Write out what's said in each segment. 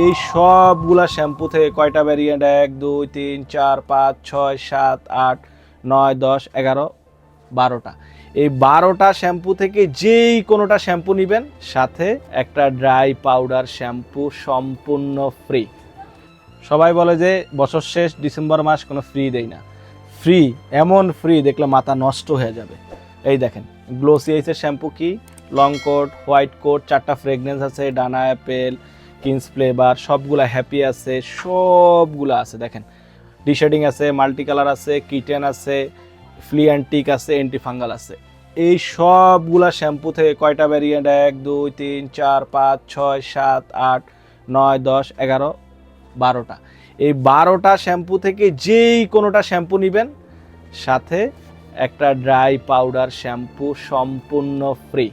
এই সবগুলা শ্যাম্পু থেকে কয়টা ভ্যারিয়েন্ট এক, দুই, তিন, চার, পাঁচ, ছয়, সাত, আট, নয়, দশ, এগারো, বারোটা। এই বারোটা শ্যাম্পু থেকে যেই কোনোটা শ্যাম্পু নেবেন, সাথে একটা ড্রাই পাউডার শ্যাম্পু সম্পূর্ণ ফ্রি সবাই বলে যে বছর শেষ, ডিসেম্বর মাস কোনো ফ্রি দেই না। ফ্রি এমন ফ্রি দেখলে মাথা নষ্ট হয়ে যাবে। এই দেখেন গ্লোসি এইসের শ্যাম্পু কি? লং কোট হোয়াইট কোট চারটা ফ্রেগনেন্স আছে, ডানা অ্যাপেল কিংস ফ্লেভার সবগুলা হ্যাপি আছে, সবগুলা আছে, দেখেন। ডিশেডিং আছে মাল্টি কালার আছে কিটেন আছে ফ্লি অ্যান্টিক আছে অ্যান্টিফাঙ্গাল আছে। এই সবগুলা শ্যাম্পু থেকে কয়টা ভ্যারিয়েন্ট এক, দুই, তিন, চার, পাঁচ, ছয়, সাত, আট, নয়, দশ, এগারো, বারোটা। এই বারোটা শ্যাম্পু থেকে যেই কোনোটা শ্যাম্পু নেবেন, সাথে একটা ড্রাই পাউডার শ্যাম্পু সম্পূর্ণ ফ্রি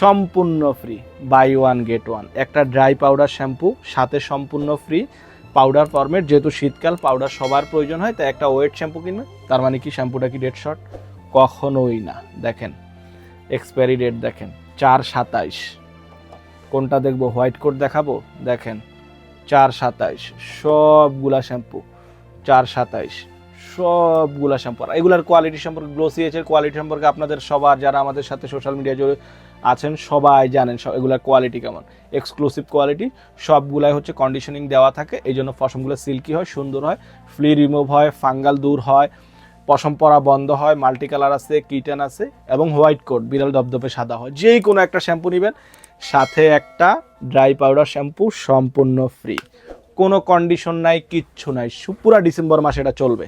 সম্পূর্ণ free buy one get one একটা ড্রাই পাউডার শ্যাম্পু সাথে সম্পূর্ণ ফ্রি পাউডার ফরম্যাট যেহেতু শীতকাল পাউডার সবার প্রয়োজন হয়, তাই একটা ওয়েট শ্যাম্পু কিনবে তার মানে কি শ্যাম্পুটা কি ডেট শর্ট কখনোই না। দেখেন এক্সপায়ারি ডেট দেখেন, চার সাতাইশ। কোনটা দেখব? হোয়াইট কোট দেখাবো? দেখেন, চার সাতাইশ। সবগুলা শ্যাম্পু চার সাতাইশ। সবগুলা শ্যাম্পু আর এগুলার কোয়ালিটি সম্পর্কে গ্লোসি এর কোয়ালিটি সম্পর্কে আপনাদের সবার যারা আমাদের সাথে সোশ্যাল মিডিয়া জুড়ে আছেন, সবাই জানেন সব এগুলার কোয়ালিটি কেমন। এক্সক্লুসিভ কোয়ালিটি সবগুলাই হচ্ছে কন্ডিশনিং দেওয়া থাকে। এই জন্য পশমগুলো সিল্কি হয়, সুন্দর হয় ফ্লি রিমুভ হয় ফাঙ্গাল দূর হয়, পশম পরা বন্ধ হয় মাল্টি কালার আছে কিটেন আছে, এবং হোয়াইট কোট বিড়াল দপদপে সাদা হয়। যেই কোনো একটা শ্যাম্পু নেবেন, সাথে একটা ড্রাই পাউডার শ্যাম্পু সম্পূর্ণ ফ্রি কোনো কন্ডিশন নাই, কিচ্ছু নাই। পুরা ডিসেম্বর মাসে এটা চলবে।